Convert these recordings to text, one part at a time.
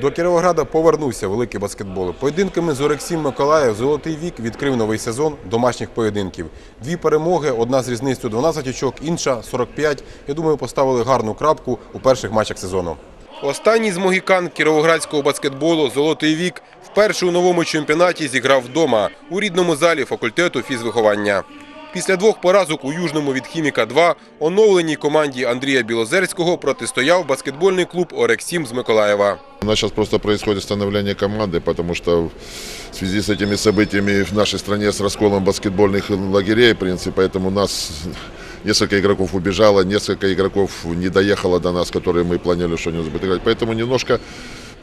До Кіровограда повернувся великий баскетбол. Поєдинками з Орексім Миколаїв Золотий вік відкрив новий сезон домашніх поєдинків. Дві перемоги, одна з різницею 12 очок, інша 45. Я думаю, поставили гарну крапку у перших матчах сезону. Останній з могікан кіровоградського баскетболу Золотий вік вперше у новому чемпіонаті зіграв вдома у рідному залі факультету фізвиховання. Після двох поразок у Южному від Хіміка 2 оновленій команді Андрія Білозерського протистояв баскетбольний клуб Орексім з Миколаєва. У нас сейчас просто происходит становление команды, потому что в связи с этими событиями в нашей стране с расколом баскетбольных лагерей, в принципе, поэтому у нас несколько игроков убежало, несколько игроков не доехало до нас, которые мы планировали что-нибудь будет играть. Поэтому немножко,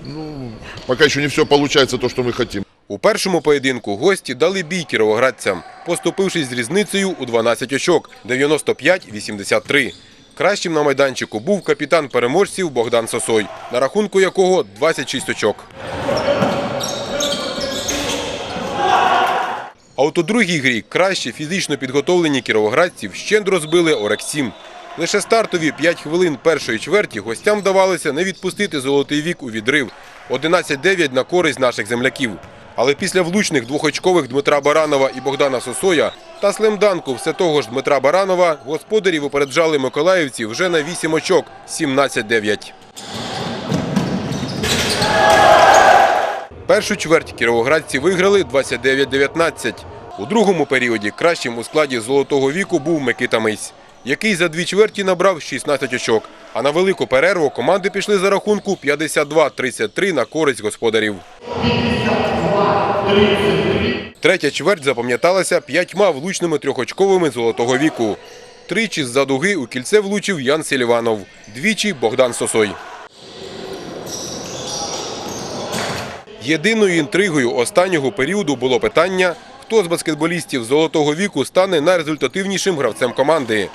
ну, пока еще не все получается то, что мы хотим. У першому поєдинку гості дали бій кіровоградцям, поступившись з різницею у 12 очок – 95-83. Кращим на майданчику був капітан переможців Богдан Сосой, на рахунку якого 26 очок. А от у другій грі краще фізично підготовлені кіровоградців щедро збили Орексім. Лише стартові 5 хвилин першої чверті гостям вдавалося не відпустити золотий вік у відрив. 11-9 на користь наших земляків. Але після влучних двохочкових Дмитра Баранова і Богдана Сосоя та слемданку все того ж Дмитра Баранова господарі випереджали миколаївців вже на 8 очок 17-9. Першу чверть кіровоградці виграли 29-19. У другому періоді кращим у складі золотого віку був Микита Мись, який за дві чверті набрав 16 очок. А на велику перерву команди пішли за рахунку 52-33 на користь господарів. Третя чверть запам'яталася п'ятьма влучними трьохочковими золотого віку. Тричі з-за дуги у кільце влучив Ян Селіванов, двічі Богдан Сосой. Єдиною інтригою останнього періоду було питання, хто з баскетболістів золотого віку стане найрезультативнішим гравцем команди.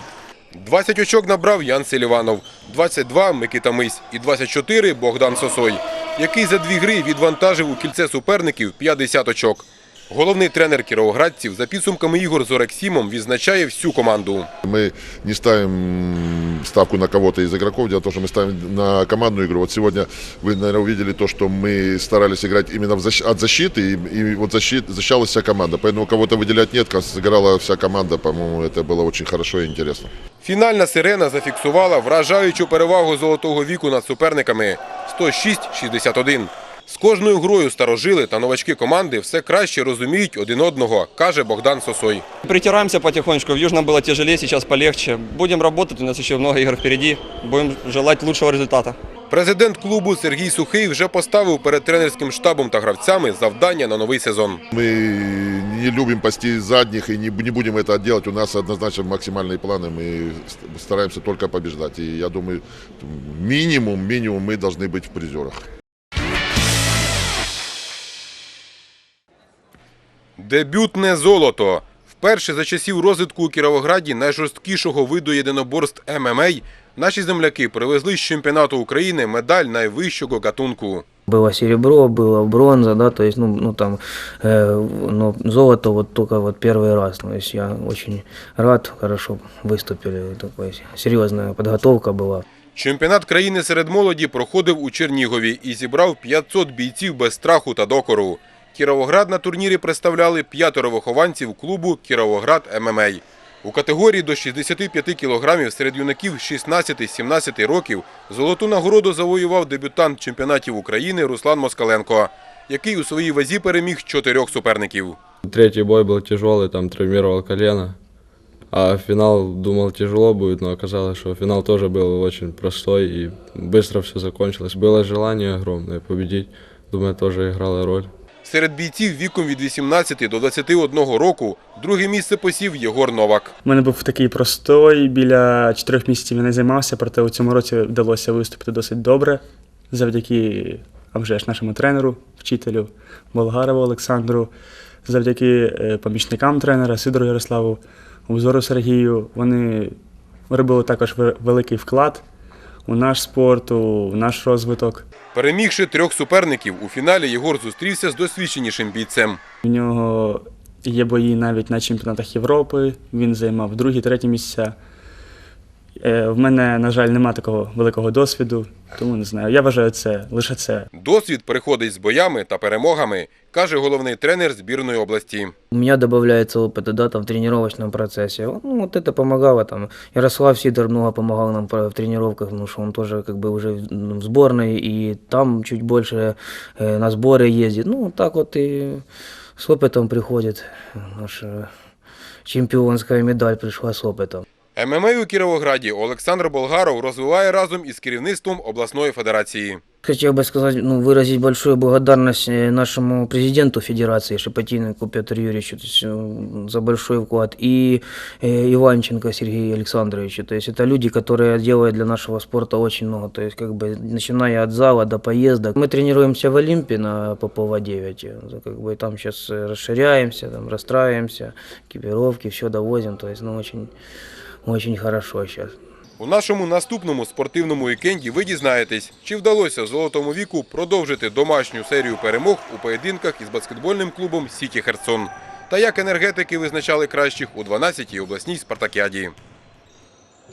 20 очок набрав Ян Селіванов, 22 – Микита Мись і 24 – Богдан Сосой, який за дві гри відвантажив у кільце суперників 50 очок. Головний тренер кіровоградців за підсумками ігор з Орексімом відзначає всю команду. Мы не ставим ставку на кого-то из игроков, дело в том, что мы ставим на командную игру. Вот сегодня вы, наверное, увидели то, что мы старались играть именно в защ- от защиты, и, и вот защит, защищалась вся команда. Поэтому кого-то выделять нет, как сыграла вся команда, по-моему, это было очень хорошо и интересно. Фінальна сирена зафіксувала вражаючу перевагу золотого віку над суперниками 106-61. З кожною грою старожили та новачки команди все краще розуміють один одного, каже Богдан Сосой. Притираемся потихонечку. В Южном было тяжелее, сейчас полегче. Будем работать, у нас еще много игр впереди. Будем желать лучшего результата. Президент клубу Сергій Сухий вже поставив перед тренерським штабом та гравцями завдання на новий сезон. Мы не любим пасти задних и не, не будем это делать. У нас однозначно максимальные планы. Мы ст- стараемся только побеждать. И я думаю, минимум, минимум мы должны быть в призерах. Дебютне золото. Вперше за часів розвитку у Кіровограді найжорсткішого виду єдиноборств ММА наші земляки привезли з чемпіонату України медаль найвищого гатунку. Было серебро, было бронза, да, то есть, ну, ну там, э, но золото вот только вот первый раз. То есть я очень рад, хорошо выступили, такая серьезная подготовка была. Чемпіонат країни серед молоді проходив у Чернігові і зібрав 500 бійців без страху та докору. Кіровоград на турнірі представляли п'ятеро вихованців клубу Кіровоград ММА. У категорії до 65 кілограмів серед юнаків 16-17 років золоту нагороду завоював дебютант чемпіонатів України Руслан Москаленко, який у своїй вазі переміг чотирьох суперників. Третий бой был тяжелый, там травмировал колено. А финал думал тяжело будет, но оказалось, что финал тоже был очень простой и быстро все закончилось. Было желание огромное победить, думаю, тоже играла роль. Серед бійців віком від 18 до 21 року друге місце посів Єгор Новак. У мене був такий простой, біля чотирьох місяців я не займався, проте у цьому році вдалося виступити досить добре завдяки а вже ж нашому тренеру, вчителю Болгарову Олександру, завдяки е, помічникам тренера Сидору Ярославу, Обзору Сергію. Вони робили також ве- великий вклад у наш спорт, у наш розвиток. Перемігши трьох суперників, у фіналі Єгор зустрівся з досвідченішим бійцем. У нього є бої навіть на чемпіонатах Європи. Він займав другі, треті місця. Е, В мене, на жаль, немає такого великого досвіду, тому не знаю. Я вважаю це лише це Досвід приходить з боями та перемогами, каже головний тренер збірної області. У меня добавляется опыта, да, там, в тренировочном процессе. Ну, вот это помогало, там, Ярослав Сидор много помогал нам в тренировках, потому что он тоже, как бы, уже ну, в сборной, и там чуть больше э, на сборы ездит. Ну, так вот и с опытом приходит. Наша чемпионская медаль пришла с опытом. ММА у Кіровограді Олександр Болгаров розвиває разом із керівництвом обласної федерації. Хотел бы сказать, ну, выразить большую благодарность э, нашему президенту Федерации Шепотиннику Петру Юрьевичу то есть, э, за большой вклад и э, Иванченко Сергею Александровичу. То есть это люди, которые делают для нашего спорта очень много. То есть как бы начиная от зала до поездок. Мы тренируемся в Олимпе на Попова 9. э, Как бы там сейчас расширяемся, там расстраиваемся, экипировки, все довозим. То есть ну, очень, очень хорошо сейчас. У нашому наступному спортивному вікенді ви дізнаєтесь, чи вдалося золотому віку продовжити домашню серію перемог у поєдинках із баскетбольним клубом Сіті Херсон та як енергетики визначали кращих у 12-й обласній спартакіаді.